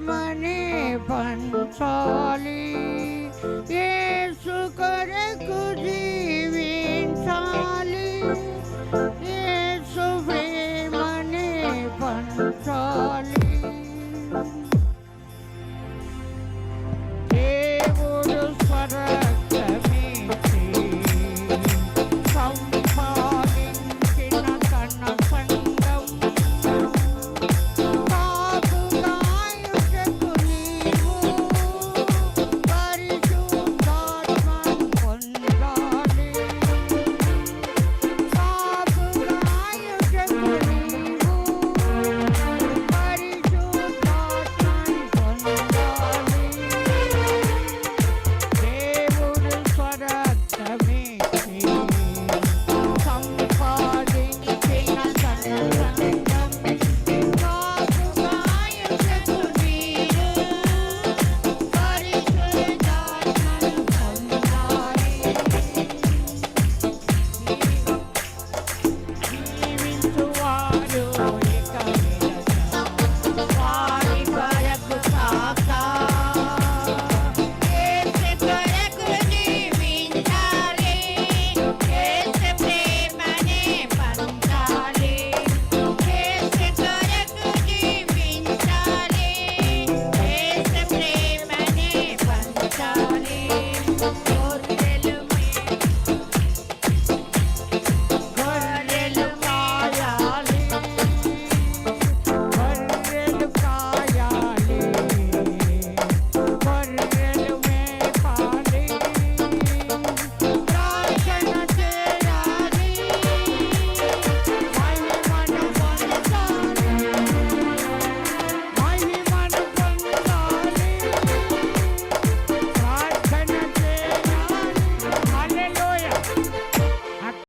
मने पंसाली ये सुकर कुजीवीन साली